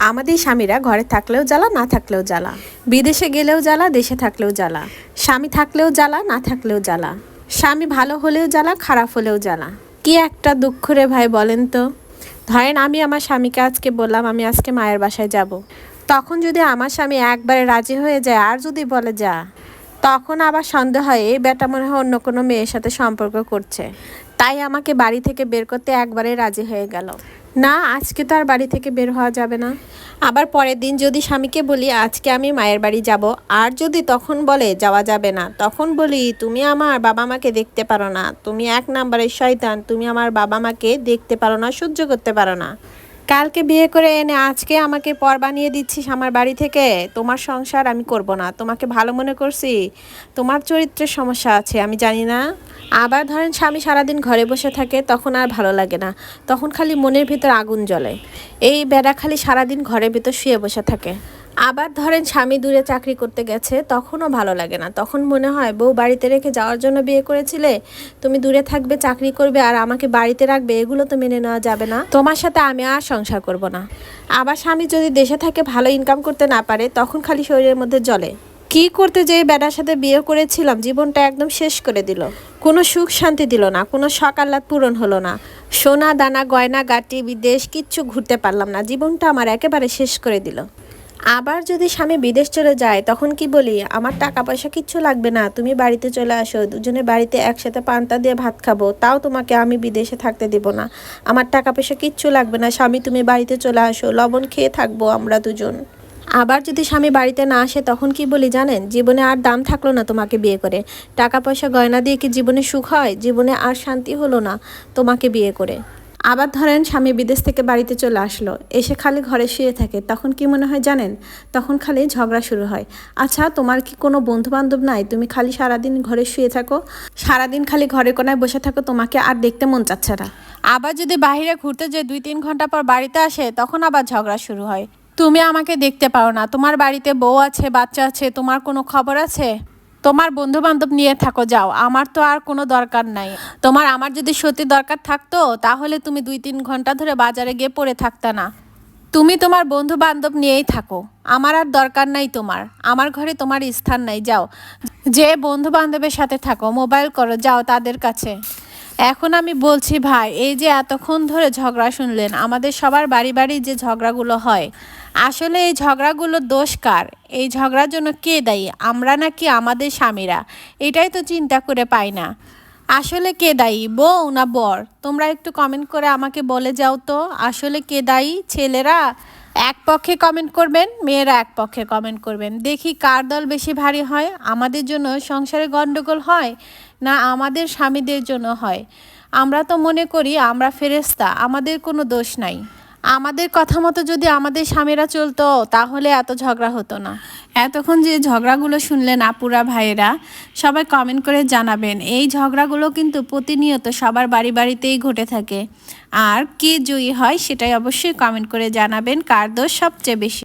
আমাদের স্বামীরা ঘরে থাকলেও জ্বালা, না থাকলেও জ্বালা। বিদেশে গেলেও জ্বালা, দেশে থাকলেও জ্বালা। স্বামী থাকলেও জ্বালা, না থাকলেও জ্বালা। স্বামী ভালো হলেও জ্বালা, খারাপ হলেও জ্বালা। কি একটা দুঃখ রে ভাই বলেন তো? ধরেন আমি আমার স্বামীকে আজকে বললাম, আমি আজকে মায়ের বাসায় যাব। তখন যদি আমার স্বামী একবারে রাজি হয়ে যায়, আর যদি বলে যা, তখন আবার সন্দেহ হয়, এই বেটা মনে হয় অন্য কোনো মেয়ের সাথে সম্পর্ক করছে। তাই আমাকে বাড়ি থেকে বের করতে একবারে রাজি হয়ে গেল। না, আজকে তো আর বাড়ি থেকে বের হওয়া যাবে না। আবার পরের দিন যদি স্বামীকে বলি, আজকে আমি মায়ের বাড়ি যাব, আর যদি তখন বলে, যাওয়া যাবে না, তখন বলি, তুমি আমার বাবা মাকে দেখতে পারো না, তুমি এক নাম্বারের শয়তান, তুমি আমার বাবা মাকে দেখতে পারো না, সহ্য করতে পারো না। কালকে বিয়ে করে এনে আজকে আমাকে পর বানিয়ে দিচ্ছিস আমার বাড়ি থেকে? তোমার সংসার আমি করব না। তোমাকে ভালো মনে করছি। তোমার চরিত্রের সমস্যা আছে, আমি জানি না। আবার ধরেন স্বামী সারাদিন ঘরে বসে থাকে, তখন আর ভালো লাগে না। তখন খালি মনের ভিতর আগুন জ্বলে। এই বেড়া খালি সারাদিন ঘরের ভিতর শুয়ে বসে থাকে। আবার ধরেন স্বামী দূরে চাকরি করতে গেছে, তখনও ভালো লাগে না। তখন মনে হয়, বউ বাড়িতে রেখে যাওয়ার জন্য বিয়ে করেছিলে, তুমি দূরে থাকবে, চাকরি করবে আর আমাকে বাড়িতে রাখবে, এগুলো তো মেনে নেওয়া যাবে না। তোমার সাথে আমি আর সংসার করব না। আবার স্বামী যদি দেশে থাকে, ভালো ইনকাম করতে না পারে, তখন খালি শরীরের মধ্যে জ্বলে। কি করতে যে বেটার সাথে বিয়ে করেছিলাম, জীবনটা একদম শেষ করে দিল। কোনো সুখ শান্তি দিল না, কোনো সকাল্লাত পূরণ হলো না। সোনা, দানা, গয়না, গাটি, বিদেশ, কিচ্ছু ঘুরতে পারলাম না। জীবনটা আমার একেবারে শেষ করে দিল। আবার যদি স্বামী বিদেশ চলে যায়, তখন কি বলি? আমার টাকা পয়সা কিচ্ছু লাগবে না, তুমি বাড়িতে চলে আসো, দুজনে বাড়িতে একসাথে পান্তা দিয়ে ভাত খাব, তাও তোমাকে আমি বিদেশে থাকতে দিব না। আমার টাকা পয়সা কিচ্ছু লাগবে না, স্বামী তুমি বাড়িতে চলে আসো, লবণ খেয়ে থাকব আমরা দুজন। আবার যদি স্বামী বাড়িতে না আসে, তখন কি বলি জানেন? জীবনে আর দাম থাকল না তোমাকে বিয়ে করে। টাকা পয়সা গয়না দিয়ে কি জীবনে সুখ হয়? জীবনে আর শান্তি হলো না তোমাকে বিয়ে করে। আবার ধরেন স্বামী বিদেশ থেকে বাড়িতে চলে আসলো, এসে খালি ঘরে শুয়ে থাকে, তখন কি মনে হয় জানেন? তখন খালি ঝগড়া শুরু হয়। আচ্ছা তোমার কি কোনো বন্ধু বান্ধব নাই? তুমি খালি সারাদিন ঘরে শুয়ে থাকো? সারাদিন খালি ঘরে কোনায় বসে থাকো, তোমাকে আর দেখতে মন চাচ্ছে না। আবার যদি বাইরে ঘুরতে যে দুই তিন ঘণ্টা পর বাড়িতে আসে, তখন আবার ঝগড়া শুরু হয়। তুমি আমাকে দেখতে পারো না। তোমার বাড়িতে বউ আছে, বাচ্চা আছে, তোমার কোনো খবর আছে? তোমার বন্ধু বান্ধব নিয়ে থাকো, যাও। আমার তো আর কোনো দরকার নাই। তোমার, আমার যদি সত্যি দরকার থাকতো, তাহলে তুমি দুই তিন ঘণ্টা ধরে বাজারে গিয়ে পড়ে থাকতে না। তুমি তোমার বন্ধু বান্ধব নিয়েই থাকো। আমার আর দরকার নাই তোমার। আমার ঘরে তোমার স্থান নাই, যাও। যে বন্ধু বান্ধবের সাথে থাকো, মোবাইল করো, যাও তাদের কাছে। এখন আমি বলছি, ভাই, এই যে এতক্ষণ ধরে ঝগড়া শুনলেন, আমাদের সবার বাড়ি বাড়ি যে ঝগড়াগুলো হয়, আসলে এই ঝগড়াগুলো দোষ কার? এই ঝগড়ার জন্য কে দায়ী? আমরা নাকি আমাদের স্বামীরা? এটাই তো চিন্তা করে পাই না। আসলে কে দায়ী, বউ না বর? তোমরা একটু কমেন্ট করে আমাকে বলে যাও তো, আসলে কে দায়ী? ছেলেরা এক পক্ষে কমেন্ট করবেন, মেয়েরা এক পক্ষে কমেন্ট করবেন। দেখি কার দল বেশি ভারী হয়, আমাদের জন্য সংসারে গন্ডগোল হয় না আমাদের স্বামীদের জন্য হয়? আমরা তো মনে করি আমরা ফেরেস্তা আমাদের কোনো দোষ নাই। আমাদের কথা মতো যদি আমাদের স্বামীরা চলতো, তাহলে এত ঝগড়া হতো না। এতক্ষণ যে ঝগড়াগুলো শুনলেন আপুরা, ভাইয়েরা সবাই কমেন্ট করে জানাবেন। এই ঝগড়াগুলো কিন্তু প্রতিনিয়ত সবার বাড়ি বাড়িতেই ঘটে থাকে। আর কে জয়ী হয় সেটাই অবশ্যই কমেন্ট করে জানাবেন, কার দোষ সবচেয়ে বেশি।